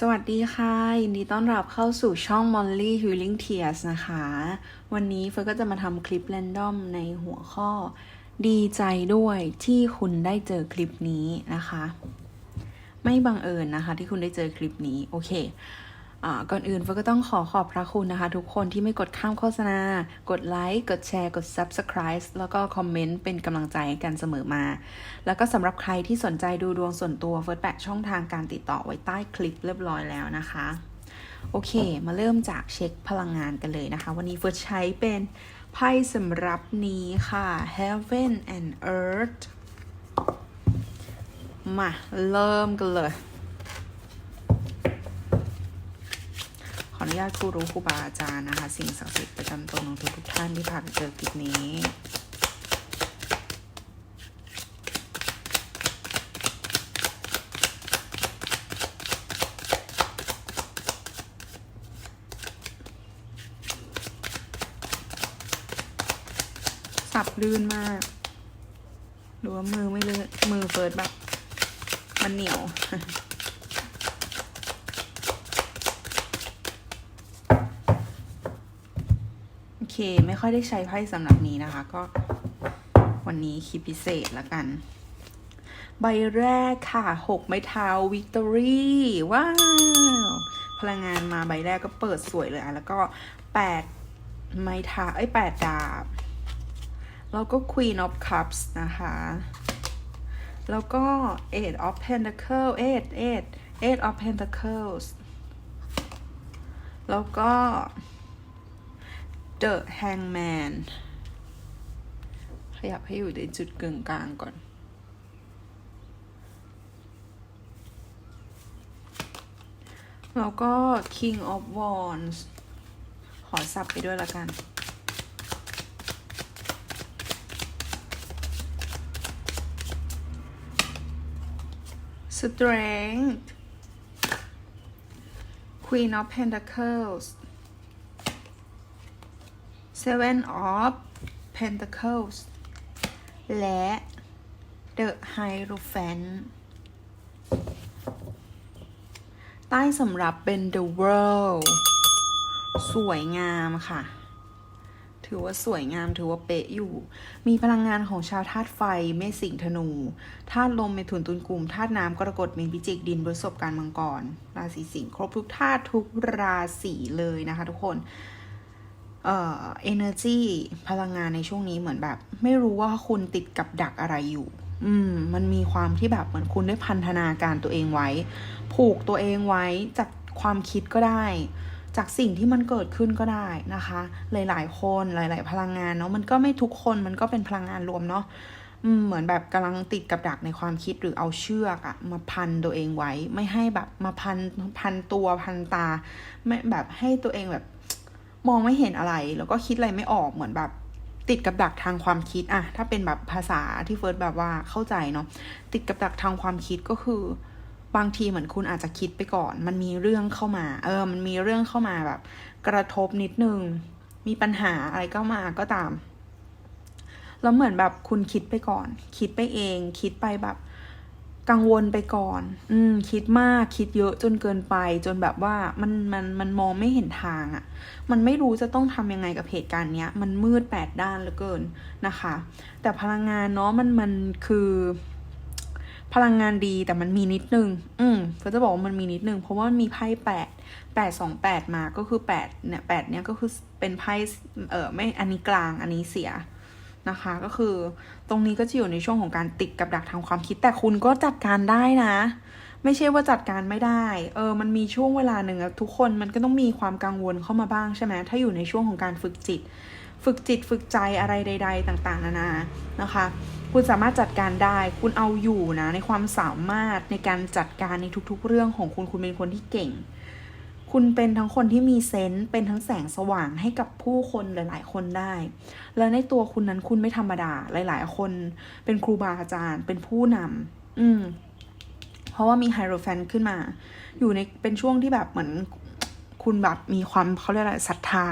สวัสดีค่ะยินดีต้อนรับเข้าสู่ช่อง Molly Healing Tears นะคะ วันนี้เฟิร์ก็จะมาทำคลิปแรนดอมในหัวข้อ ดีใจด้วยที่คุณได้เจอคลิปนี้นะคะ ไม่บังเอิญนะคะที่คุณได้เจอคลิปนี้ โอเค ก่อนอื่นเฟิร์ก็ต้องขอขอบพระคุณนะคะ ทุกคนที่ไม่กดข้ามโฆษณา กดไลค์ กดแชร์ กด Subscribe แล้วก็คอมเมนต์เป็นกำลังใจกันเสมอมา แล้วก็สำหรับใครที่สนใจดูดวงส่วนตัวเฟิร์สแปะช่องทางการติดต่อไว้ใต้คลิปเรียบร้อยแล้วนะคะ โอเค มาเริ่มจากเช็คพลังงานกันเลยนะคะ วันนี้เฟิร์สใช้เป็นไพ่สำหรับนี้ค่ะ Heaven and Earth มา เริ่มกันเลย ออนุญาตครูรู้ครูบาอาจารย์นะคะ สิ่งศักดิ์สิทธิ์ประจำตนของทุกทุกท่านที่ผ่านเจอกิจนี้สับลื่นมากหรือว่ามือไม่ลื่นมือเฟิร์สแบบ มันเหนียว โอ เค ไม่ค่อยได้ใช้ไพ่สำหรับนี้นะคะ ก็วันนี้คลิปพิเศษละกัน ใบแรกค่ะหกไม้เท้าวิกตอรี่ว้าว พลังงานมาใบแรกก็เปิดสวยเลยอะ แล้วก็แปดไม้เท้าไอ้แปดดาบ แล้วก็ Queen of Cups นะคะ แล้วก็ Eight of Pentacles Eight Eight Eight of Pentacles แล้วก็ The Hangman ขยับให้อยู่ในจุดกึ่งกลางก่อน แล้วก็ King of Wands ขอสับไปด้วยละกัน Strength Queen of Pentacles Seven of Pentacles และ The Hierophant ใต้สำหรับเป็น The World สวยงามค่ะ ถือว่าสวยงามถือว่าเป๊ะอยู่ มีพลังงานของชาวธาตุไฟ เมษสิงห์ธนู ธาตุลมเมถุนตุลกลุ่ม ธาตุน้ำกรกฎเมษพิจิกดินพฤษภการมังกร ราศีสิงห์ครบทุกธาตุทุกราศีเลยนะคะทุกคน เอ่อ energy พลังงานในช่วงนี้เหมือนแบบ ไม่รู้ว่าคุณติดกับดักอะไรอยู่ อืม มันมีความที่แบบเหมือนคุณได้พันธนาการตัวเองไว้ ผูกตัวเองไว้จากความคิดก็ได้ จากสิ่งที่มันเกิดขึ้นก็ได้นะคะ หลาย ๆ คนหลาย ๆ พลังงานเนาะมันก็ไม่ทุกคนมันก็เป็นพลังงานรวมเนาะอืมเหมือนแบบกำลังติดกับดักในความคิดหรือเอาเชือกอะมาพันตัวเองไว้ ไม่ให้แบบมาพันพันตัวพันตา ไม่แบบให้ตัวเองแบบ มองไม่เห็นอะไร แล้วก็คิดอะไรไม่ออกเหมือนแบบติดกับดักทางความคิดอะถ้าเป็นแบบภาษาที่เฟิร์สแบบว่าเข้าใจเนาะติดกับดักทางความคิดก็คือบางทีเหมือนคุณอาจจะคิดไปก่อน มันมีเรื่องเข้ามา เออ มันมีเรื่องเข้ามาแบบ กระทบนิดนึง มีปัญหาอะไรก็มาก็ตาม แล้วเหมือนแบบคุณคิดไปก่อน คิดไปเอง คิดไปแบบ กังวลไปก่อน อืม คิดมาก คิดเยอะจนเกินไป จนแบบว่ามันมันมันมองไม่เห็นทางอะ่ะ มันไม่รู้จะต้องทำยังไงกับเหตุการณ์เนี้ย มันมืดแปดด้านเหลือเกินนะคะ แต่พลังงานเนาะมันมันคือ พลังงานดีแต่มันมีนิดนึง อืมก็จะบอกว่ามันมีนิดนึง เพราะว่ามันมีไพ่แปดแปดสองแปดมาก็คือแปดเนี่ยแปดเนี่ยก็คือเป็นไพ่เออไม่อันนี้กลางอันนี้เสีย นะคะ ก็คือตรงนี้ก็จะอยู่ในช่วงของการติดกับดักทางความคิดแต่คุณก็จัดการได้นะ ไม่ใช่ว่าจัดการไม่ได้ เออ มันมีช่วงเวลาหนึ่งทุกคนมันก็ต้องมีความกังวลเข้ามาบ้างใช่ไหมถ้าอยู่ในช่วงของการฝึกจิต ฝึกจิตฝึกใจอะไรใด ๆ ต่าง ๆ นานานะคะ คุณสามารถจัดการได้ คุณเอาอยู่นะในความสามารถในการจัดการในทุก ๆ เรื่องของคุณคุณเป็นคนที่เก่ง คุณเป็นทั้งคนที่มีเซนส์เป็นทั้งแสงสว่างให้กับผู้คนหลาย ๆ คนได้ แล้วในตัวคุณนั้นคุณไม่ธรรมดาหลาย ๆ คนเป็นครูบาอาจารย์ เป็นผู้นำอืม เพราะว่ามีไฮโรแฟนขึ้นมา อยู่ในเป็นช่วงที่แบบเหมือนคุณแบบมีความเขาเรียกอะไรศรัทธา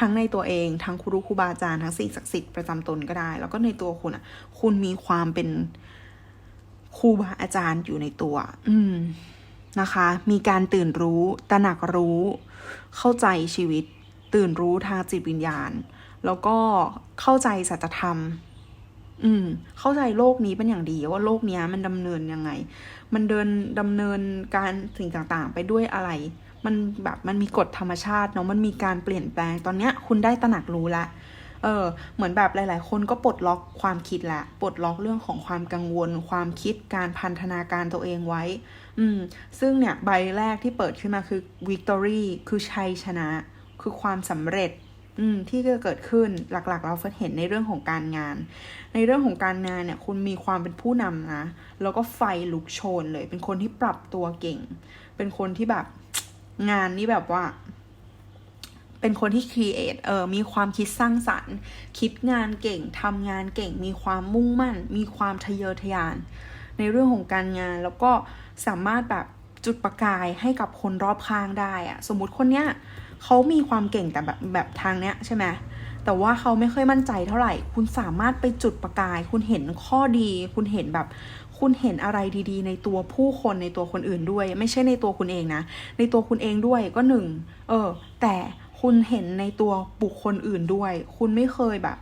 ทั้งในตัวเอง ทั้งครูครูบาอาจารย์ทั้งสิ่งศักดิ์สิทธิ์ประจำตนก็ได้ แล้วก็ในตัวคุณอะ คุณมีความเป็นครูบาอาจารย์อยู่ในตัว อืม นะคะ มีการตื่นรู้ ตระหนักรู้ เข้าใจชีวิต ตื่นรู้ทางจิตวิญญาณ แล้วก็เข้าใจสัจธรรม อืม เข้าใจโลกนี้เป็นอย่างดีว่าโลกนี้มันดำเนินยังไง มันเดินดำเนินการสิ่งต่างๆ ไปด้วยอะไร มันแบบมันมีกฎธรรมชาติเนาะ มันมีการเปลี่ยนแปลง ตอนเนี้ยคุณได้ตระหนักรู้ละเออเหมือนแบบหลาย ๆ คนก็ปลดล็อกความคิดละปลดล็อกเรื่องของความกังวล ความคิดการพันธนาการตัวเองไว้ อืม ซึ่งเนี่ยใบแรกที่เปิดขึ้นมาคือ victory คือชัยชนะ คือความสำเร็จ อืม ที่จะเกิดขึ้นหลักๆ เราเห็นในเรื่องของการงาน ในเรื่องของการงานเนี่ย คุณมีความเป็นผู้นำนะ แล้วก็ไฟลุกโชนเลย เป็นคนที่ปรับตัวเก่ง เป็นคนที่แบบงานนี่แบบว่าเป็นคนที่ครีเอทเออมีความคิดสร้างสรรค์ คิดงานเก่ง ทำงานเก่ง มีความมุ่งมั่น มีความทะเยอทะยาน ในเรื่องของการงาน แล้วก็สามารถแบบจุดประกายให้กับคนรอบข้างได้อะสมมุติคนเนี้ยเขามีความเก่งแต่แบบแบบทางเนี้ยใช่ไหมแต่ว่าเขาไม่ค่อยมั่นใจเท่าไหร่ คุณสามารถไปจุดประกาย คุณเห็นข้อดี คุณเห็นแบบ คุณเห็นอะไรดีๆ ในตัวผู้คนในตัวคนอื่นด้วย ไม่ใช่ในตัวคุณเองนะ ในตัวคุณเองด้วยก็หนึ่ง เออ แต่คุณเห็นในตัวบุคคลอื่นด้วย คุณไม่เคยแบบ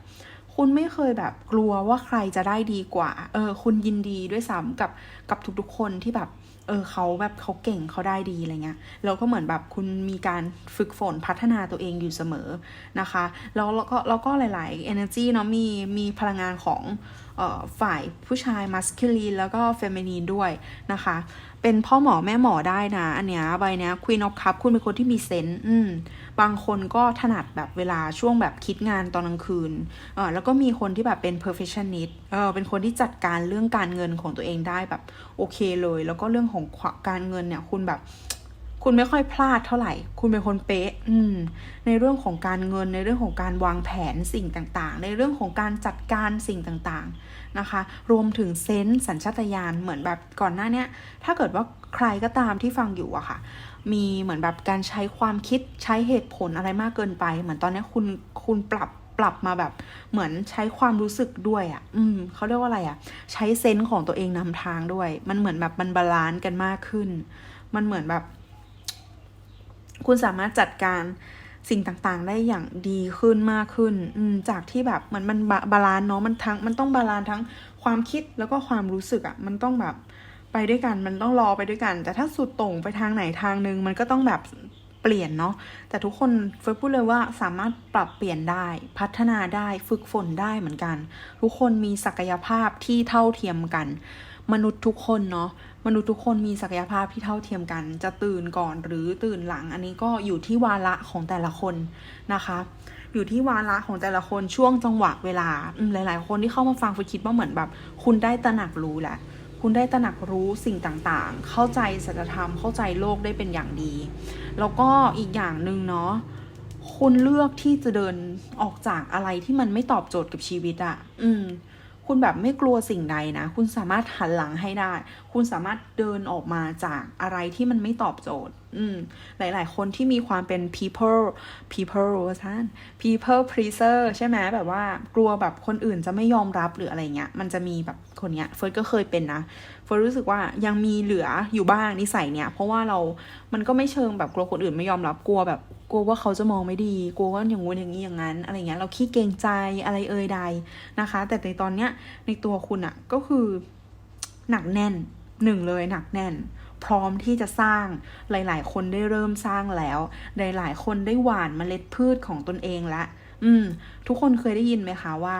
คุณไม่เคยแบบกลัวว่าใครจะได้ดีกว่า เออ คุณยินดีด้วยซ้ำกับกับทุกๆคนที่แบบ เออเขาแบบเขาเก่งเขาได้ดีอะไรเงี้ยแล้วก็เหมือนแบบคุณมีการฝึกฝนพัฒนาตัวเองอยู่เสมอนะคะ แล้วแล้วก็แล้วก็หลาย ๆ energy เนาะมีมีพลังงานของออฝ่ายผู้ชาย masculine แล้วก็ feminine ด้วยนะคะ เป็นพ่อหมอแม่หมอได้นะ อันเนี้ยใบเนี้ย Queen of Cup คุณเป็นคนที่มีเซนต์อืมบางคนก็ถนัดแบบเวลาช่วงแบบคิดงานตอนกลางคืนเออแล้วก็มีคนที่แบบเป็น perfectionist เออเป็นคนที่จัดการเรื่องการเงินของตัวเองได้แบบโอเคเลย แล้วก็เรื่องของการเงินเนี่ยคุณแบบ คุณไม่ค่อยพลาดเท่าไหร่ คุณเป็นคนเป๊ะ อืม ในเรื่องของการเงิน ในเรื่องของการวางแผนสิ่งต่างๆ ในเรื่องของการจัดการสิ่งต่างๆ นะคะ รวมถึงเซนส์สัญชาตญาณ เหมือนแบบก่อนหน้าเนี้ย ถ้าเกิดว่าใครก็ตามที่ฟังอยู่อะค่ะ มีเหมือนแบบการใช้ความคิด ใช้เหตุผลอะไรมากเกินไป เหมือนตอนนี้คุณ คุณปรับปรับมาแบบเหมือนใช้ความรู้สึกด้วยอะ่ะ อืมเขาเรียกว่าอะไรอะ่ะ ใช้เซนส์ของตัวเองนำทางด้วย มันเหมือนแบบมันบาลานซ์กันมากขึ้น มันเหมือนแบบ คุณสามารถจัดการสิ่งต่างๆ ได้อย่างดีขึ้นมากขึ้น จากที่แบบมือนมันบาลานซ์เนาะมันทั้งมันต้องบาลานซ์ทั้งความคิดแล้วก็ความรู้สึกอะ่ะมันต้องแบบไปด้วยกัน มันต้องรอไปด้วยกัน แต่ถ้าสุดต่งไปทางไหนทางนึง มันก็ต้องแบบเปลี่ยนเนาะแต่ทุกคนเฟิร์สพูดเลยว่าสามารถปรับเปลี่ยนได้ พัฒนาได้ฝึกฝนได้เหมือนกัน ทุกคนมีศักยภาพที่เท่าเทียมกัน มนุษย์ทุกคนเนาะ มนุษย์ทุกคนมีศักยภาพที่เท่าเทียมกัน จะตื่นก่อนหรือตื่นหลัง อันนี้ก็อยู่ที่วาระของแต่ละคนนะคะ อยู่ที่วาระของแต่ละคนช่วงจังหวะเวลาหลาย ๆ คนที่เข้ามาฟังฟิคิดว่าเหมือนแบบ คุณได้ตระหนักรู้แหละ คุณได้ตระหนักรู้สิ่งต่างๆ เข้าใจสัจธรรมเข้าใจโลกได้เป็นอย่างดี แล้วก็อีกอย่างหนึ่งเนาะคุณเลือกที่จะเดินออกจากอะไรที่มันไม่ตอบโจทย์กับชีวิตอะอืม คุณแบบไม่กลัวสิ่งใดนะ คุณสามารถหันหลังให้ได้ คุณสามารถเดินออกมาจากอะไรที่มันไม่ตอบโจทย์ อืม หลาย ๆ คนที่มีความเป็น people people ท่าน people pleaser ใช่ไหมแบบว่ากลัวแบบคนอื่นจะไม่ยอมรับหรืออะไรเงี้ย มันจะมีแบบคนเนี้ยเฟิร์สก็เคยเป็นนะเฟิร์สรู้สึกว่ายังมีเหลืออยู่บ้างนิสัยเนี้ยเพราะว่าเรา มันก็ไม่เชิงแบบกลัวคนอื่นไม่ยอมรับกลัวแบบ กลัวว่าเขาจะมองไม่ดี กลัวว่าอย่างงู้นอย่างนี้อย่างนั้น อะไรเงี้ย เราขี้เกรงใจอะไรเอ่ยใดนะคะ แต่ในตอนเนี้ยในตัวคุณอะก็คือหนักแน่นหนึ่งเลยหนักแน่น พร้อมที่จะสร้างหลาย ๆ คนได้เริ่มสร้างแล้ว หลายๆ คนได้หว่านเมล็ดพืชของตนเองละ อืม ทุกคนเคยได้ยินไหมคะว่า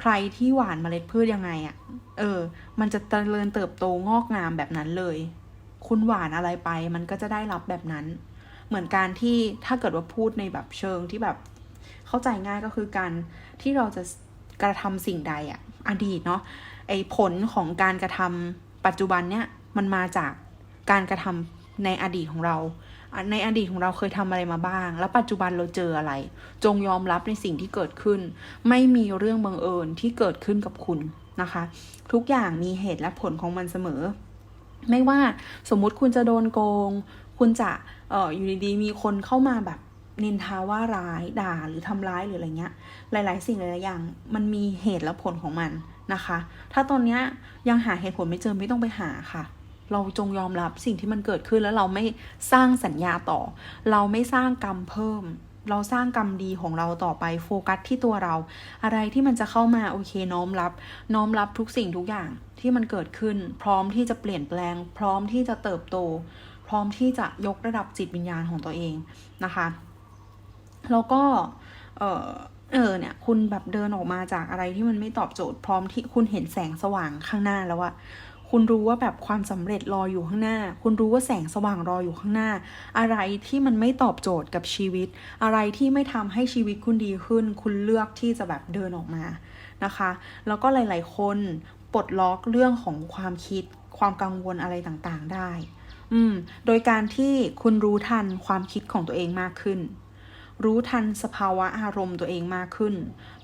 ใครที่หว่านเมล็ดพืชยังไงอะเออ มันจะเจริญเติบโตงอกงามแบบนั้นเลย คุณหว่านอะไรไป มันก็จะได้รับแบบนั้น เหมือนการที่ถ้าเกิดว่าพูดในแบบเชิงที่แบบเข้าใจง่ายก็คือการที่เราจะกระทำสิ่งใดอะอดีตเนาะไอผลของการกระทำปัจจุบันเนี่ยมันมาจากการกระทำในอดีตของเรา ในอดีตของเราเคยทำอะไรมาบ้าง แล้วปัจจุบันเราเจออะไร จงยอมรับในสิ่งที่เกิดขึ้น ไม่มีเรื่องบังเอิญที่เกิดขึ้นกับคุณนะคะ ทุกอย่างมีเหตุและผลของมันเสมอ ไม่ว่าสมมุติคุณจะโดนโกง คุณจะอออยู่ดีๆมีคนเข้ามาแบบนินทาว่าร้ายด่าหรือทำร้ายหรืออะไรเงี้ย หลาย ๆ สิ่งหลายๆอย่าง มันมีเหตุและผลของมันนะคะ ถ้าตอนเนี้ยยังหาเหตุผลไม่เจอไม่ต้องไปหาค่ะ เราจงยอมรับสิ่งที่มันเกิดขึ้นแล้วเราไม่สร้างสัญญาต่อ เราไม่สร้างกรรมเพิ่ม เราสร้างกรรมดีของเราต่อไปโฟกัสที่ตัวเรา อะไรที่มันจะเข้ามาโอเคน้อมรับ น้อมรับทุกสิ่งทุกอย่างที่มันเกิดขึ้น พร้อมที่จะเปลี่ยนแปลง พร้อมที่จะเติบโต พร้อมที่จะยกระดับจิตวิญญาณของตัวเองนะคะ แล้วก็ เออเออเนี่ย คุณแบบเดินออกมาจากอะไรที่มันไม่ตอบโจทย์พร้อมที่คุณเห็นแสงสว่างข้างหน้าแล้วอะคุณรู้ว่าแบบความสำเร็จรออยู่ข้างหน้า คุณรู้ว่าแสงสว่างรออยู่ข้างหน้า อะไรที่มันไม่ตอบโจทย์กับชีวิต อะไรที่ไม่ทำให้ชีวิตคุณดีขึ้น คุณเลือกที่จะแบบเดินออกมานะคะ แล้วก็หลาย ๆ คนปลดล็อกเรื่องของความคิด ความกังวลอะไรต่างๆได้ อืม โดยการที่คุณรู้ทันความคิดของตัวเองมากขึ้น รู้ทันสภาวะอารมณ์ตัวเองมากขึ้น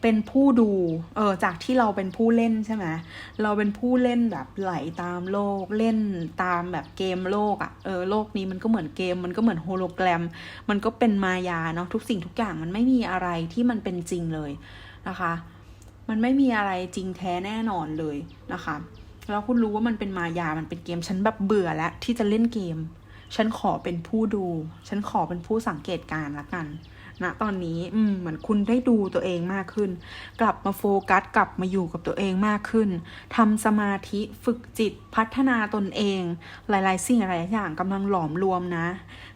เป็นผู้ดู เออ จากที่เราเป็นผู้เล่นใช่ไหมเราเป็นผู้เล่นแบบไหลตามโลก เล่นตามแบบเกมโลกอะ่ะ เออ โลกนี้มันก็เหมือนเกม มันก็เหมือนโฮโลแกรม มันก็เป็นมายาเนาะ ทุกสิ่งทุกอย่างมันไม่มีอะไรที่มันเป็นจริงเลยนะคะ มันไม่มีอะไรจริงแท้แน่นอนเลยนะคะ แล้วคุณรู้ว่ามันเป็นมายา มันเป็นเกม ฉันแบบเบื่อแล้วที่จะเล่นเกม ฉันขอเป็นผู้ดู ฉันขอเป็นผู้สังเกตการณ์ละกันณตอนนี้ อืม เหมือนคุณได้ดูตัวเองมากขึ้น กลับมาโฟกัส กลับมาอยู่กับตัวเองมากขึ้นทำสมาธิ ฝึกจิต พัฒนาตนเอง หลาย ๆ สิ่งหลายอย่างกำลังหลอมรวมนะ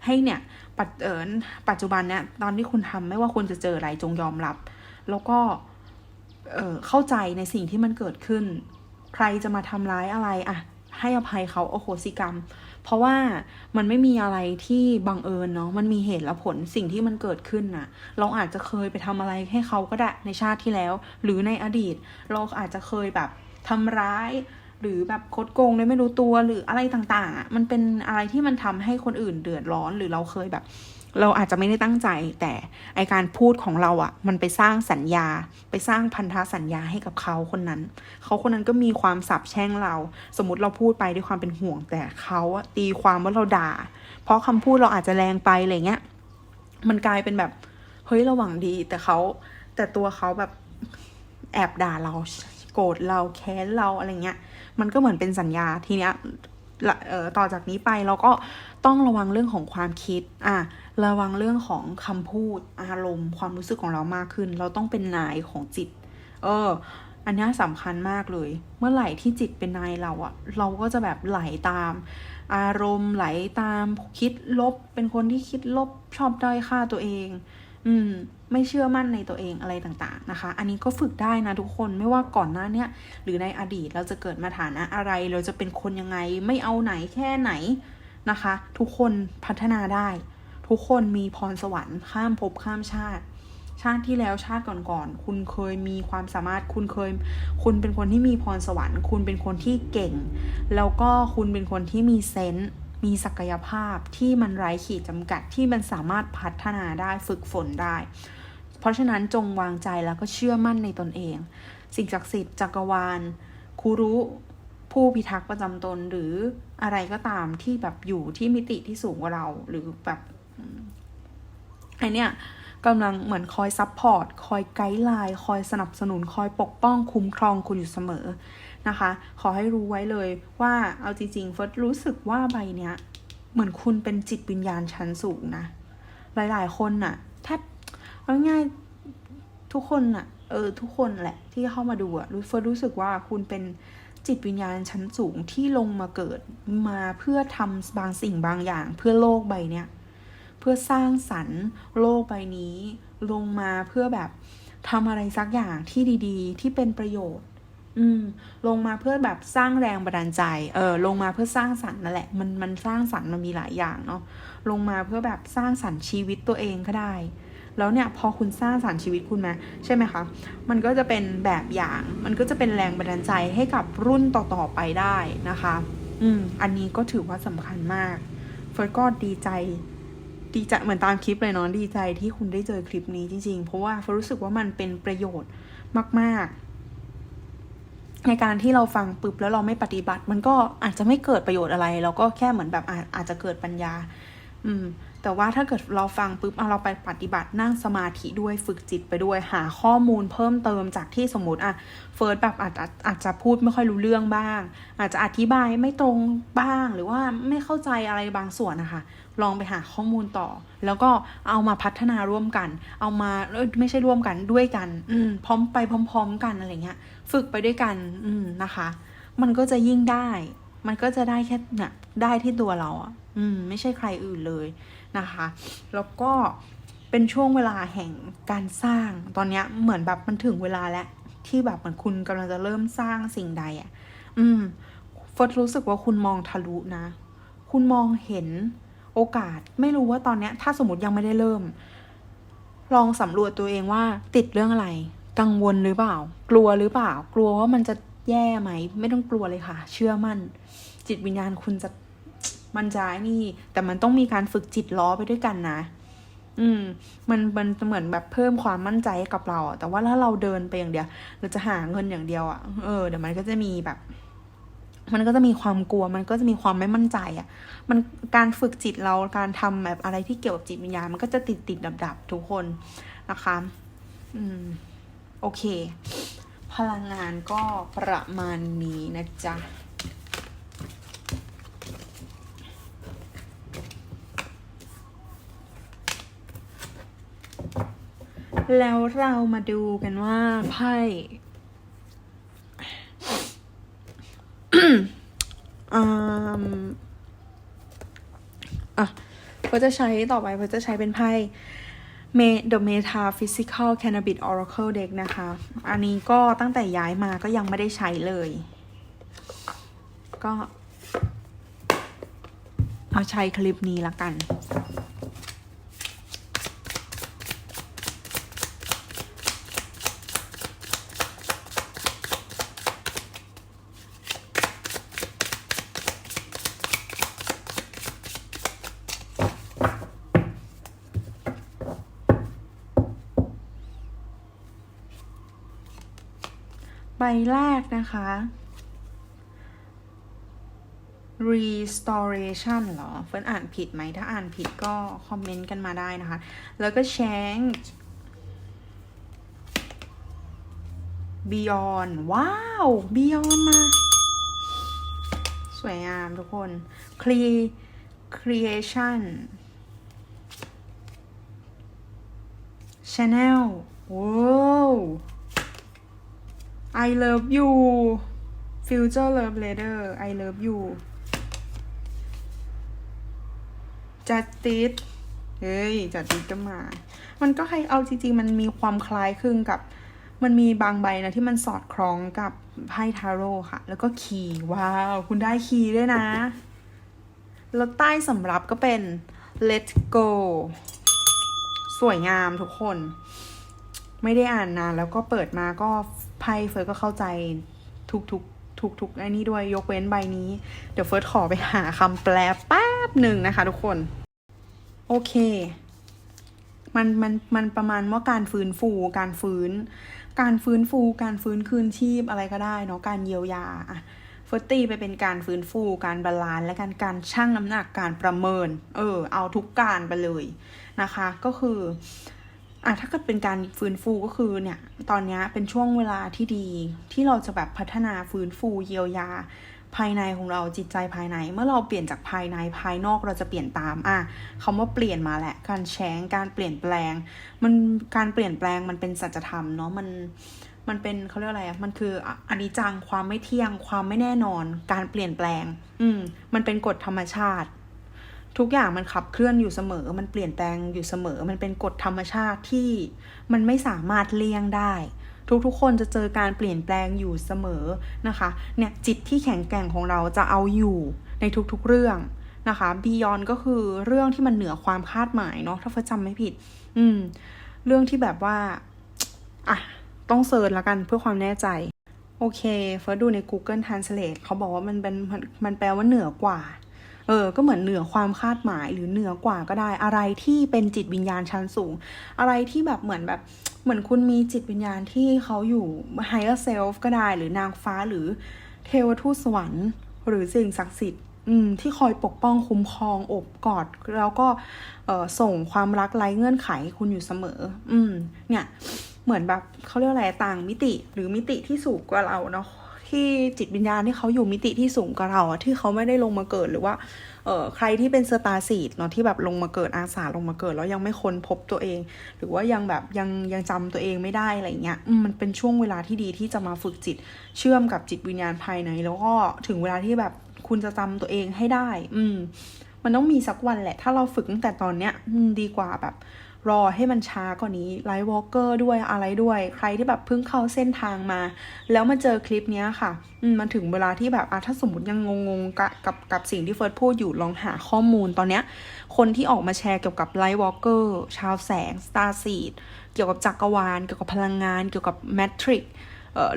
ให้เนี่ยปัจเอิญปัจจุบันเนี่ย ตอนที่คุณทำไม่ว่าคุณจะเจออะไรจงยอมรับ แล้วก็ เออเข้าใจในสิ่งที่มันเกิดขึ้น ใครจะมาทำร้ายอะไรอะให้อภัยเขาโอโหสิกรรม เพราะว่ามันไม่มีอะไรที่บังเอิญเนาะมันมีเหตุและผลสิ่งที่มันเกิดขึ้นน่ะ เราอาจจะเคยไปทำอะไรให้เขาก็ได้ในชาติที่แล้ว หรือในอดีต เราอาจจะเคยแบบทำร้ายหรือแบบคดโกงโดยไม่รู้ตัวหรืออะไรต่างๆ มันเป็นอะไรที่มันทำให้คนอื่นเดือดร้อนหรือเราเคยแบบ เราอาจจะไม่ได้ตั้งใจ แต่ไอการพูดของเราอะ่ะ มันไปสร้างสัญญา ไปสร้างพันธสัญญาให้กับเขาคนนั้น เขาคนนั้นก็มีความสับแช่งเรา สมมติเราพูดไปด้วยความเป็นห่วง แต่เขาตีความว่าเราด่า เพราะคำพูดเราอาจจะแรงไปอะไรเงี้ย มันกลายเป็นแบบเฮ้ยระหวังดี แต่เขาแต่ตัวเขาแบบแอบด่าเราโกรธเราแค้นเราอะไรเงี้ย มันก็เหมือนเป็นสัญญาทีเนี้ย ต่อจากนี้ไปเราก็ต้องระวังเรื่องของความคิดอะระวังเรื่องของคำพูดอารมณ์ ความรู้สึกของเรามากขึ้น เราต้องเป็นนายของจิต เออ อันนี้สำคัญมากเลย เมื่อไหร่ที่จิตเป็นนายเราอะเราก็จะแบบไหลตาม อารมณ์ไหลตามคิดลบ เป็นคนที่คิดลบชอบด้อยค่าตัวเอง อืม ไม่เชื่อมั่นในตัวเองอะไรต่างๆนะคะ อันนี้ก็ฝึกได้นะทุกคนไม่ว่าก่อนหน้าเนี้ยหรือในอดีตเราจะเกิดมาฐานะอะไร เราจะเป็นคนยังไง ไม่เอาไหนแค่ไหนนะคะ ทุกคนพัฒนาได้ ทุกคนมีพรสวรรค์ข้ามภพข้ามชาติ ชาติที่แล้วชาติก่อนๆคุณเคยมีความสามารถคุณเคย คุณเป็นคนที่มีพรสวรรค์ คุณเป็นคนที่เก่ง แล้วก็คุณเป็นคนที่มีเซนส์ มีศักยภาพที่มันไร้ขีดจำกัดที่มันสามารถพัฒนาได้ฝึกฝนได้ เพราะฉะนั้นจงวางใจแล้วก็เชื่อมั่นในตนเอง สิ่งศักดิ์สิทธิ์จักรวาลครูรู้ผู้พิทักษ์ประจำตนหรืออะไรก็ตามที่แบบอยู่ที่มิติที่สูงกว่าเราหรือแบบไอเนี้ยกำลังเหมือนคอยซับพอร์ต คอยไกด์ไลน์ คอยสนับสนุน คอยปกป้องคุ้มครองคุณอยู่เสมอ นะคะ ขอให้รู้ไว้เลยว่าเอาจริงๆเฟิร์สรู้สึกว่าใบเนี้ย เหมือนคุณเป็นจิตวิญญาณชั้นสูงนะ หลายๆ คนน่ะแทบเอาง่ายทุกคนน่ะ เออ ทุกคนแหละ ที่เข้ามาดูอะรู้เฟิร์สรู้สึกว่าคุณเป็นจิตวิญญาณชั้นสูงที่ลงมาเกิดมาเพื่อทำบางสิ่งบางอย่าง เพื่อโลกใบเนี้ยเพื่อสร้างสรรค์โลกใบนี้ ลงมาเพื่อแบบทำอะไรสักอย่างที่ดี ๆ ที่เป็นประโยชน์ อืมลงมาเพื่อแบบสร้างแรงบันดาลใจ เออลงมาเพื่อสร้างสรรค์นั่นแหละ มันมันสร้างสรรค์มันมีหลายอย่างเนาะลงมาเพื่อแบบสร้างสรรค์ชีวิตตัวเองก็ได้ แล้วเนี่ยพอคุณสร้างสรรค์ชีวิตคุณมาใช่ไหมคะมันก็จะเป็นแบบอย่าง มันก็จะเป็นแรงบันดาลใจให้กับรุ่นต่อๆไปได้นะคะ อืมอันนี้ก็ถือว่าสำคัญมากเฟิร์สก็ดีใจดีใจเหมือนตามคลิปเลยเนาะดีใจที่คุณได้เจอคลิปนี้จริงๆ เพราะว่าเฟิร์สรู้สึกว่ามันเป็นประโยชน์มาก ๆ ในการที่เราฟังปุ๊บแล้วเราไม่ปฏิบัติ มันก็อาจจะไม่เกิดประโยชน์อะไร เราก็แค่เหมือนแบบอาจอาจจะเกิดปัญญา อืม แต่ว่าถ้าเกิดเราฟังปุ๊บเอาเราไปปฏิบัตินั่งสมาธิด้วยฝึกจิตไปด้วยหาข้อมูลเพิ่มเติมจากที่สมมติอะเฟิร์สแบบอาจอาจอาจจะพูดไม่ค่อยรู้เรื่องบ้าง อาจจะอธิบายไม่ตรงบ้างหรือว่าไม่เข้าใจอะไรบางส่วนนะคะลองไปหาข้อมูลต่อ แล้วก็เอามาพัฒนาร่วมกัน เอามาไม่ใช่ร่วมกันด้วยกัน อืพร้อมไปพร้อม ๆ กันอะไรเงี้ย ฝึกไปด้วยกัน อืนะคะ มันก็จะยิ่งได้ มันก็จะได้แค่เนี่ยได้ที่ตัวเราอะ อืม ไม่ใช่ใครอื่นเลย นะคะ แล้วก็เป็นช่วงเวลาแห่งการสร้าง ตอนนี้เหมือนแบบมันถึงเวลาแล้วที่แบบเหมือนคุณกำลังจะเริ่มสร้างสิ่งใดอะ อืมเฟิร์สรู้สึกว่าคุณมองทะลุนะ คุณมองเห็นโอกาส ไม่รู้ว่าตอนนี้ถ้าสมมติยังไม่ได้เริ่ม ลองสำรวจตัวเองว่าติดเรื่องอะไร กังวลหรือเปล่า กลัวหรือเปล่า กลัวว่ามันจะแย่ไหม ไม่ต้องกลัวเลยค่ะ เชื่อมั่น จิตวิญญาณคุณจะ มันจะนี่ แต่มันต้องมีการฝึกจิตล้อไปด้วยกันนะ อืม มันมันเหมือนแบบเพิ่มความมั่นใจให้กับเราแต่ว่าถ้าเราเดินไปอย่างเดียวเราจะหาเงินอย่างเดียวอะเออเดี๋ยวมันก็จะมีแบบ มันก็จะมีความกลัว มันก็จะมีความไม่มั่นใจอะมันการฝึกจิตเราการทำแบบอะไรที่เกี่ยวกับจิตวิญญาณมันก็จะติดติดดับดับทุกคนนะคะ อืม โอเค พลังงานก็ประมาณนี้นะจ๊ะ แล้วเรามาดูกันว่าไพ่อืมอะเพื่อจะใช้ต่อไปเพื่อจะใช้เป็นไพ่ Me- The Metaphysical Cannabis Oracle Deck นะคะ อันนี้ก็ตั้งแต่ย้ายมาก็ยังไม่ได้ใช้เลย ก็มาใช้คลิปนี้ละกัน แรกนะคะ restoration เหรอ เฟิร์นอ่านผิดไหม ถ้าอ่านผิดก็คอมเมนต์กันมาได้นะคะ แล้วก็ change beyond ว้าว beyond มา สวยงามทุกคน cre creation channel ว้าว I love you future love letter I love you justice เฮ้ย justice ก็มา มันก็ให้เอาจริงๆ มันมีความคล้ายคลึงกับ มันมีบางใบนะที่มันสอดคล้องกับไพ่ทาโร่ค่ะ แล้วก็คีย์ว้าว คุณได้คีย์ด้วยนะ แล้วใต้สำรับก็เป็น let go สวยงามทุกคน ไม่ได้อ่านนานแล้วก็เปิดมาก็ ไพ่เฟิร์สก็เข้าใจทุกทุกทุกทุกๆไอ้นี่ด้วยยกเว้นใบนี้ เดี๋ยวเฟิร์สขอไปหาคำแปลแป๊บหนึ่งนะคะทุกคน โอเค มันมันมันประมาณว่าการฟื้นฟูการฟื้น การฟื้นฟู การฟื้นคืนชีพอะไรก็ได้เนาะการเยียวยาอะเฟิร์ตี้ไปเป็นการฟื้นฟู การบาลานซ์และการการชั่งน้ำหนักการประเมิน เออ เอาทุกการไปเลยนะคะ ก็คือ อะถ้าเกิดเป็นการฟื้นฟูก็คือเนี่ยตอนนี้เป็นช่วงเวลาที่ดีที่เราจะแบบพัฒนาฟื้นฟูเยียวยาภายในของเราจิตใจภายใน เมื่อเราเปลี่ยนจากภายในภายนอกเราจะเปลี่ยนตามอะคำว่าเปลี่ยนมาแหละ การแชงการเปลี่ยนแปลง มันการเปลี่ยนแปลงมันเป็นสัจธรรมเนาะมันมันเป็นเขาเรียกอะไรอะมันคืออะอนิจจังความไม่เที่ยงความไม่แน่นอน การเปลี่ยนแปลง อืมมันเป็นกฎธรรมชาติ ทุกอย่างมันขับเคลื่อนอยู่เสมอ มันเปลี่ยนแปลงอยู่เสมอ มันเป็นกฎธรรมชาติที่มันไม่สามารถเลี่ยงได้ ทุกๆ คนจะเจอการเปลี่ยนแปลงอยู่เสมอนะคะ เนี่ยจิตที่แข็งแกร่งของเราจะเอาอยู่ในทุกๆเรื่องนะคะ Beyond ก็คือเรื่องที่มันเหนือความคาดหมายเนาะถ้าเฟิร์สจำไม่ผิด อืม เรื่องที่แบบว่าอะต้องเซิร์ชละกันเพื่อความแน่ใจ โอเคเฟิร์สดูใน Google Translate เขาบอกว่ามันเป็นมันแปลว่าเหนือกว่า เออก็เหมือนเหนือความคาดหมายหรือเหนือกว่าก็ได้อะไรที่เป็นจิตวิญญาณชั้นสูง อะไรที่แบบเหมือนแบบเหมือนคุณมีจิตวิญญาณที่เขาอยู่ higher self ก็ได้หรือนางฟ้าหรือเทวทูตสวรรค์ หรือสิ่งศักดิ์สิทธิ์ที่คอยปกป้องคุ้มครองอบกอด แล้วก็เออส่งความรักไร้เงื่อนไขคุณอยู่เสมอ อืม เนี่ย เหมือนแบบเขาเรียกอะไรต่างมิติหรือมิติที่สูงกว่าเราเนาะ ที่จิตวิญญาณที่เขาอยู่มิติที่สูงกว่าเราที่เขาไม่ได้ลงมาเกิดหรือว่าเออใครที่เป็นสตาร์ซีดเนาะที่แบบลงมาเกิดอาสาลงมาเกิดแล้วยังไม่ค้นพบตัวเอง หรือว่ายังแบบยังยังจำตัวเองไม่ได้อะไรเงี้ยมันเป็นช่วงเวลาที่ดีที่จะมาฝึกจิตเชื่อมกับจิตวิญญาณภายใน แล้วก็ถึงเวลาที่แบบคุณจะจำตัวเองให้ได้ อืม มันต้องมีสักวันแหละ ถ้าเราฝึกตั้งแต่ตอนเนี้ยดีกว่าแบบ รอให้มันช้ากว่านี้ไลฟ์วอล์กเกอร์ด้วยอะไรด้วย ใครที่แบบเพิ่งเข้าเส้นทางมา แล้วมาเจอคลิปเนี้ยค่ะมันถึงเวลาที่แบบอะถ้าสมมติยังงงๆกับกับกับสิ่งที่เฟิร์สพูดอยู่ลองหาข้อมูลตอนเนี้ย คนที่ออกมาแชร์เกี่ยวกับไลฟ์วอล์กเกอร์ชาวแสงสตาร์ซีดเกี่ยวกับจักรวาล เกี่ยวกับพลังงาน เกี่ยวกับแมทริก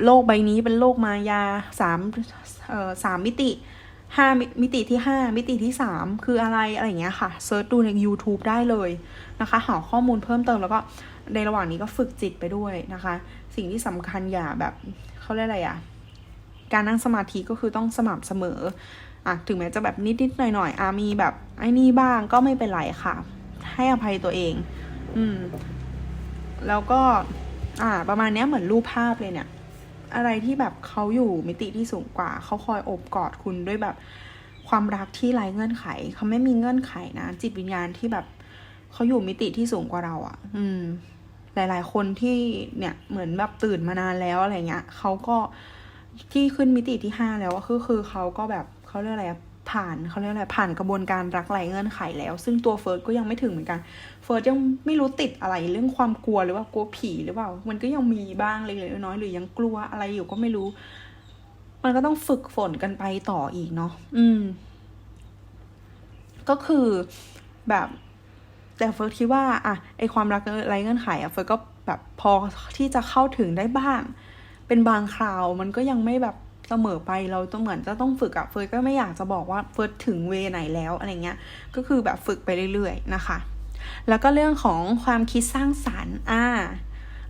โลกใบนี้เป็นโลกมายาสามสามมิติ ห้ามิติที่ห้ามิติที่สามคืออะไร อะไรอย่างเงี้ยค่ะเซิร์ชดูใน YouTube ได้เลยนะคะ หาข้อมูลเพิ่มเติมแล้วก็ในระหว่างนี้ก็ฝึกจิตไปด้วยนะคะ สิ่งที่สำคัญอย่าแบบเขาเรียกอะไรอะการนั่งสมาธิก็คือต้องสม่ำเสมออะถึงแม้จะแบบนิดๆหน่อยๆอะมีแบบไอ้นี่บ้างก็ไม่เป็นไรค่ะ ให้อภัยตัวเอง อืม แล้วก็ อ่า ประมาณเนี้ยเหมือนรูปภาพเลยเนี่ย อะไรที่แบบเขาอยู่มิติที่สูงกว่า เขาคอยอบกอดคุณด้วยแบบความรักที่ไร้เงื่อนไข เขาไม่มีเงื่อนไขนะ จิตวิญญาณที่แบบเขาอยู่มิติที่สูงกว่าเราอะ่ะ อืม หลาย ๆ คนที่เนี่ยเหมือนแบบตื่นมานานแล้วอะไรเงี้ยเขาก็ที่ขึ้นมิติที่ห้าแล้วก็คือคือเขาก็แบบเขาเรียกอะไรอะ ผ่านเขาเรียกอะไรผ่านกระบวนการรักไร้เงื่อนไขแล้ว ซึ่งตัวเฟิร์สก็ยังไม่ถึงเหมือนกัน เฟิร์สยังไม่รู้ติดอะไรเรื่องความกลัวหรือว่ากลัวผีหรือเปล่า มันก็ยังมีบ้างเล็กๆน้อยๆหรือยังกลัวอะไรอยู่ก็ไม่รู้ มันก็ต้องฝึกฝนกันไปต่ออีกเนาะอืม ก็คือแบบแต่เฟิร์สคิดว่าอะไอความรักไรเงื่อนไขอะเฟิร์สก็แบบพอที่จะเข้าถึงได้บ้าง เป็นบางคราวมันก็ยังไม่แบบ เสมอไปเราต้องเหมือนจะต้องฝึกอะเฟิร์สก็ไม่อยากจะบอกว่าเฟิร์สถึงเวไหนแล้วอะไรเงี้ยก็คือแบบฝึกไปเรื่อยๆนะคะ แล้วก็เรื่องของความคิดสร้างสารรค์อ่า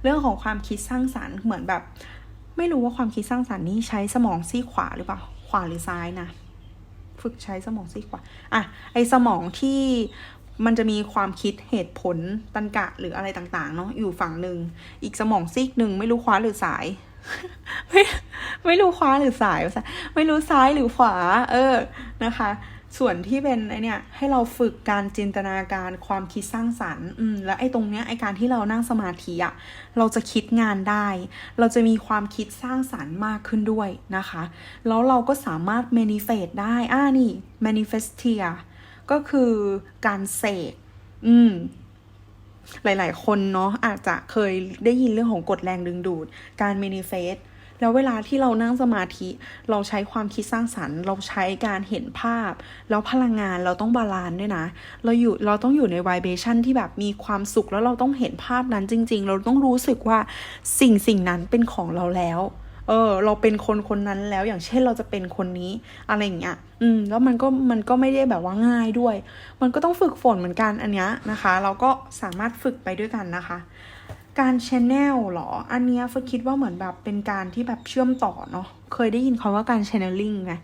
เรื่องของความคิดสร้างสารรค์เหมือนแบบ ไม่รู้ว่าความคิดสร้างสารรค์นี้ใช้สมองซีขวาหรือเปล่าขวาหรือซ้ายนะฝึกใช้สมองซีขวาอะไอสมองที่มันจะมีความคิดเหตุผลตันกะหรืออะไรต่างๆเนาะอยู่ฝั่งหนึ่งอีกสมองซีกหนึ่งไม่รู้ขวาหรือซ้าย ไม่ไม่รู้ขวาหรือซ้ายไม่รู้ซ้ายหรือขวา เออนะคะ ส่วนที่เป็นไอเนี่ย ให้เราฝึกการจินตนาการความคิดสร้างสรรค์อืมแล้วไอ้ตรงเนี้ยไอการที่เรานั่งสมาธิอะเราจะคิดงานได้ เราจะมีความคิดสร้างสรรค์มากขึ้นด้วยนะคะ แล้วเราก็สามารถ manifest ได้อ่านี่ manifestia ก็คือการเสกอืม หลายๆ คนเนาะอาจจะเคยได้ยินเรื่องของกฎแรงดึงดูด การ manifest แล้วเวลาที่เรานั่งสมาธิ เราใช้ความคิดสร้างสรรค์ เราใช้การเห็นภาพ แล้วพลังงานเราต้องบาลานซ์ด้วยนะ เราอยู่เราต้องอยู่ใน vibration ที่แบบมีความสุขแล้วเราต้องเห็นภาพนั้นจริง ๆ เราต้องรู้สึกว่าสิ่งสิ่งนั้นเป็นของเราแล้ว เออ เราเป็นคนคนนั้นแล้วอย่างเช่นเราจะเป็นคนนี้อะไรอย่างเงี้ยอืมแล้วมันก็มันก็ไม่ได้แบบว่าง่ายด้วย มันก็ต้องฝึกฝนเหมือนกันอันเนี้ยนะคะ เราก็สามารถฝึกไปด้วยกันนะคะ การชแนลหรอ อันเนี้ยเฟิร์สคิดว่าเหมือนแบบเป็นการที่แบบเชื่อมต่อเนาะเคยได้ยินคำว่าการ channeling ไง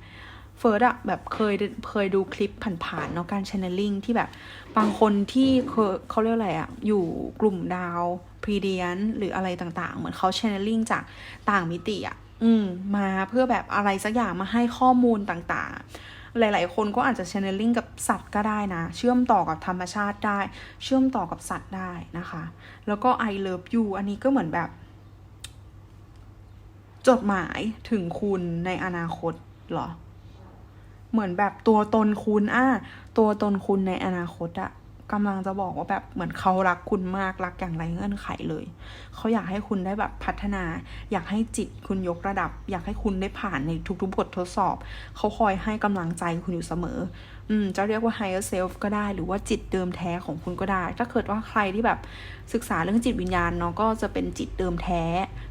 เฟิร์สอะแบบเคยเคยดูคลิปผ่านๆเนาะการ channeling ที่แบบบางคนที่เคยเขาเรียกอะไรอะอยู่กลุ่มดาว พรีเดียนหรืออะไรต่างๆ เหมือนเขา channeling จากต่างมิติอะอืมมาเพื่อแบบอะไรสักอย่างมาให้ข้อมูลต่างๆ หลายๆ คนก็อาจจะ channeling กับสัตว์ก็ได้นะ เชื่อมต่อกับธรรมชาติได้ เชื่อมต่อกับสัตว์ได้นะคะ แล้วก็ I love you อันนี้ก็เหมือนแบบ จดหมายถึงคุณในอนาคตเหรอ เหมือนแบบตัวตนคุณอะตัวตนคุณในอนาคตอะ กำลังจะบอกว่าแบบเหมือนเขารักคุณมากรักอย่างไรเงื่อนไขเลย เขาอยากให้คุณได้แบบพัฒนา อยากให้จิตคุณยกระดับ อยากให้คุณได้ผ่านในทุกๆบททดสอบ เขาคอยให้กำลังใจคุณอยู่เสมอ อืม จะเรียกว่า higher self ก็ได้ หรือว่าจิตเดิมแท้ของคุณก็ได้ ถ้าเกิดว่าใครที่แบบศึกษาเรื่องจิตวิญญาณเนาะก็จะเป็นจิตเดิมแท้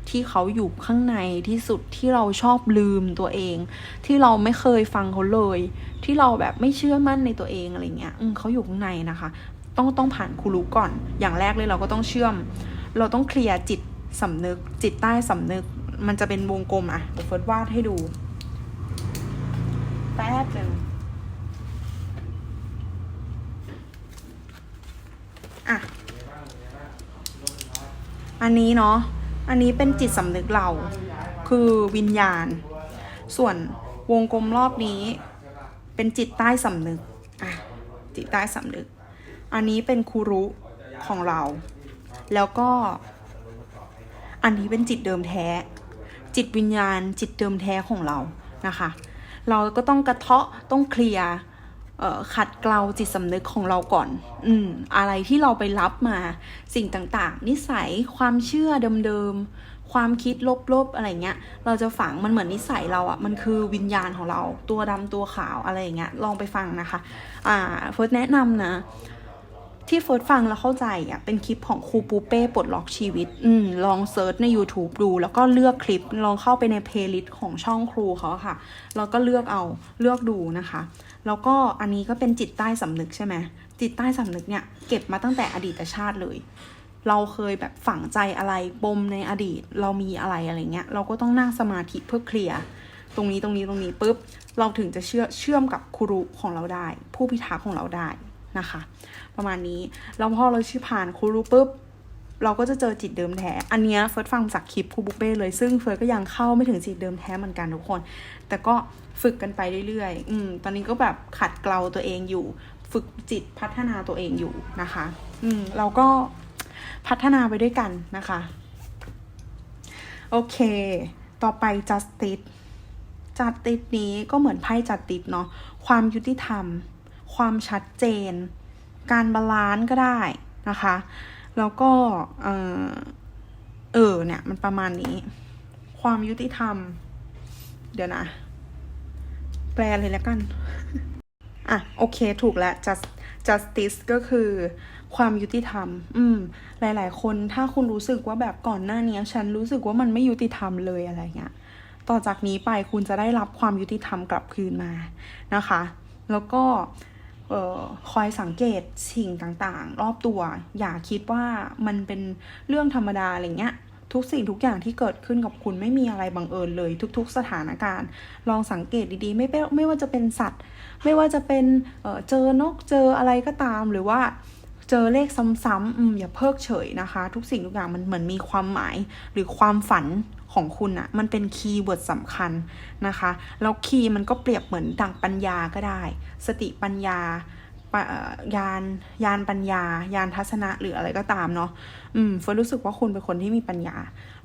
ที่เขาอยู่ข้างในที่สุดที่เราชอบลืมตัวเอง ที่เราไม่เคยฟังเขาเลย ที่เราแบบไม่เชื่อมั่นในตัวเองอะไรเงี้ยเขาอยู่ข้างในนะคะ ต้องต้องผ่านครูรู้ก่อน อย่างแรกเลยเราก็ต้องเชื่อม เราต้องเคลียร์จิตสำนึก จิตใต้สำนึก มันจะเป็นวงกลมอะเดี๋เฟิร์สวาดให้ดูแป๊บหนึ่งอะ อันนี้เนาะ อันนี้เป็นจิตสำนึกเรา คือวิญญาณ ส่วนวงกลมรอบนี้ เป็นจิตใต้สำนึกอะจิตใต้สำนึก อันนี้เป็นครูรุของเรา แล้วก็ อันนี้เป็นจิตเดิมแท้ จิตวิญญาณ จิตเดิมแท้ของเรานะคะ เราก็ต้องกระเทาะต้องเคลียร์ ขัดเกลาจิตสำนึกของเราก่อน อืม อะไรที่เราไปรับมาสิ่งต่างๆ นิสัยความเชื่อเดิมๆ ความคิดลบๆ อะไรเงี้ย เราจะฝังมันเหมือนนิสัยเราอะ่ะ มันคือวิญญาณของเรา ตัวดำตัวขาวอะไรเงี้ย ลองไปฟังนะคะ อ่า เฟิร์สแนะนำนะ ที่เฟิร์สฟังแล้วเข้าใจอะ เป็นคลิปของครูปูเป้ปลดล็อกชีวิต อืม ลองเซิร์ชใน YouTube ดู แล้วก็เลือกคลิป ลองเข้าไปในเพลย์ลิสต์ของช่องครูเขาค่ะ แล้วก็เลือกเอา เลือกดูนะคะ แล้วก็อันนี้ก็เป็นจิตใต้สำนึกใช่ไหมจิตใต้สำนึกเนี่ยเก็บมาตั้งแต่อดีตชาติเลย เราเคยแบบฝังใจอะไรปมในอดีตเรามีอะไรอะไรเงี้ย เราก็ต้องนั่งสมาธิเพื่อเคลียร์ตรงนี้ตรงนี้ตรงนี้ปุ๊บเราถึงจะเชื่อเชื่อมกับครูของเราได้ ผู้พิทักษ์ของเราได้นะคะ ประมาณนี้แล้วพอเราชื่อผ่านครูปุ๊บ เราก็จะเจอจิตเดิมแท้ อันเนี้ยเฟิร์สฟังจากคลิปครูบุฟเป้เลย ซึ่งเฟิร์สก็ยังเข้าไม่ถึงจิตเดิมแท้เหมือนกันทุกคน แต่ก็ฝึกกันไปเรื่อยๆ อืม ตอนนี้ก็แบบขัดเกลาตัวเองอยู่ ฝึกจิตพัฒนาตัวเองอยู่นะคะ อืม เราก็พัฒนาไปด้วยกันนะคะ โอเค ต่อไป justice จัดติดนี้ก็เหมือนไพ่จัดติดเนาะ ความยุติธรรม ความชัดเจน การบาลานซ์ก็ได้นะคะ แล้วก็เออเออเนี่ยมันประมาณนี้ ความยุติธรรม เดี๋ยวนะ แปลเลยแล้วกัน อะ โอเคถูกแล้ว just justice ก็คือความยุติธรรม อืม หลาย ๆ คนถ้าคุณรู้สึกว่าแบบก่อนหน้านี้ฉันรู้สึกว่ามันไม่ยุติธรรมเลยอะไรเงี้ย ต่อจากนี้ไปคุณจะได้รับความยุติธรรมกลับคืนมานะคะ แล้วก็ ออคอยสังเกตสิ่งต่างๆ รอบตัว อย่าคิดว่ามันเป็นเรื่องธรรมดาอะไรเงี้ย ทุกสิ่งทุกอย่างที่เกิดขึ้นกับคุณไม่มีอะไรบังเอิญเลย ทุก ๆ สถานการณ์ ลองสังเกตดีๆ ไม่ไม่ว่าจะเป็นสัตว์ ไม่ว่าจะเป็นเออเจอนกเจออะไรก็ตามหรือว่าเจอเลขซ้ำๆอืมอย่าเพิกเฉยนะคะ ทุกสิ่งทุกอย่างมันเหมือนมีความหมายหรือความฝัน ของคุณอะมันเป็นคีย์เวิร์ดสำคัญนะคะ แล้วคีย์มันก็เปรียบเหมือนดั่งปัญญาก็ได้ สติปัญญายานยานปัญญา ยานทัศนะหรืออะไรก็ตามเนาะอืมเฟิร์รู้สึกว่าคุณเป็นคนที่มีปัญญา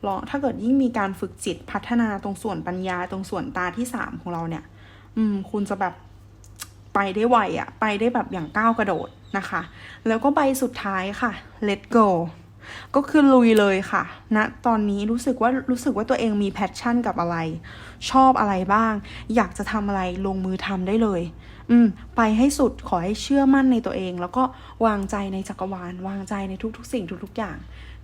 ลองถ้าเกิดยิ่งมีการฝึกจิตพัฒนาตรงส่วนปัญญาตรงส่วนตาที่สามของเราเนี่ย อืม คุณจะแบบไปได้ไวอะไปได้แบบอย่างก้าวกระโดดนะคะ แล้วก็ใบสุดท้ายค่ะ let go ก็คือลุยเลยค่ะณนะตอนนี้รู้สึกว่ารู้สึกว่าตัวเองมีแพชชั่นกับอะไร ชอบอะไรบ้าง อยากจะทำอะไรลงมือทำได้เลย อืม ไปให้สุดขอให้เชื่อมั่นในตัวเอง แล้วก็วางใจในจักรวาล วางใจในทุกๆ สิ่งทุกๆอย่าง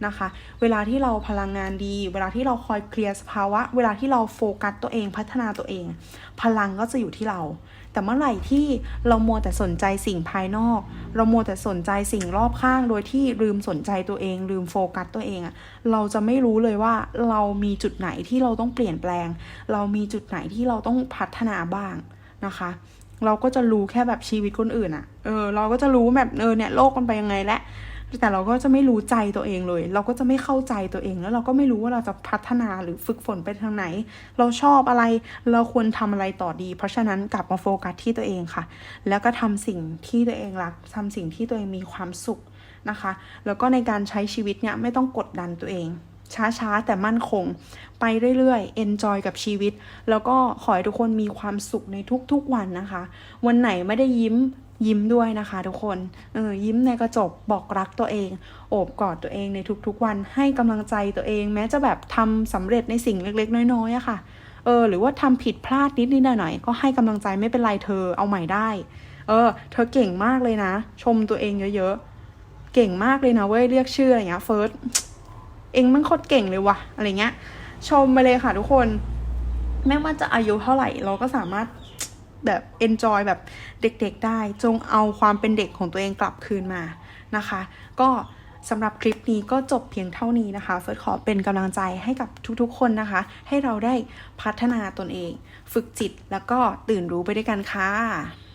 นะคะ เวลาที่เราพลังงานดี เวลาที่เราคอยเคลียร์สภาวะ เวลาที่เราโฟกัสตัวเองพัฒนาตัวเอง พลังก็จะอยู่ที่เรา แต่เมื่อไหร่ที่เรามัวแต่สนใจสิ่งภายนอก เรามัวแต่สนใจสิ่งรอบข้าง โดยที่ลืมสนใจตัวเอง ลืมโฟกัสตัวเองอะเราจะไม่รู้เลยว่าเรามีจุดไหนที่เราต้องเปลี่ยนแปลง เรามีจุดไหนที่เราต้องพัฒนาบ้างนะคะ เราก็จะรู้แค่แบบชีวิตคนอื่นอะเออ เราก็จะรู้แบบเออเนี่ยโลกมันไปยังไงและ แต่เราก็จะไม่รู้ใจตัวเองเลย เราก็จะไม่เข้าใจตัวเอง แล้วเราก็ไม่รู้ว่าเราจะพัฒนาหรือฝึกฝนไปทางไหน เราชอบอะไรเราควรทำอะไรต่อดี เพราะฉะนั้นกลับมาโฟกัสที่ตัวเองค่ะ แล้วก็ทำสิ่งที่ตัวเองรักทำสิ่งที่ตัวเองมีความสุขนะคะ แล้วก็ในการใช้ชีวิตเนี่ยไม่ต้องกดดันตัวเองช้าๆ แต่มั่นคง ไปเรื่อยๆ enjoy กับชีวิต แล้วก็ขอให้ทุกคนมีความสุขในทุกๆวันนะคะ วันไหนไม่ได้ยิ้ม ยิ้มด้วยนะคะทุกคนเออยิ้มในกระจกบอกรักตัวเอง โอบกอดตัวเองในทุกๆวันให้กำลังใจตัวเอง แม้จะแบบทำสำเร็จในสิ่งเล็กๆ น้อยๆอะค่ะเออหรือว่าทำผิดพลาดนิดนิดหน่อยๆก็ให้กำลังใจไม่เป็นไรเธอเอาใหม่ได้ เออ เธอเก่งมากเลยนะ ชมตัวเองเยอะๆเก่งมากเลยนะเว้ยเรียกชื่ออะไรเงี้ยเฟิร์สเองมันโคตรเก่งเลยว่ะอะไรเงี้ย ชมไปเลยค่ะทุกคน ไม่ว่าจะอายุเท่าไหร่ เราก็สามารถ แบบ enjoy แบบเด็กๆได้ จงเอาความเป็นเด็กของตัวเองกลับคืนมานะคะ ก็สำหรับคลิปนี้ก็จบเพียงเท่านี้นะคะเฟิร์สขอเป็นกำลังใจให้กับทุกๆคนนะคะ ให้เราได้พัฒนาตนเอง ฝึกจิตแล้วก็ตื่นรู้ไปด้วยกันค่ะ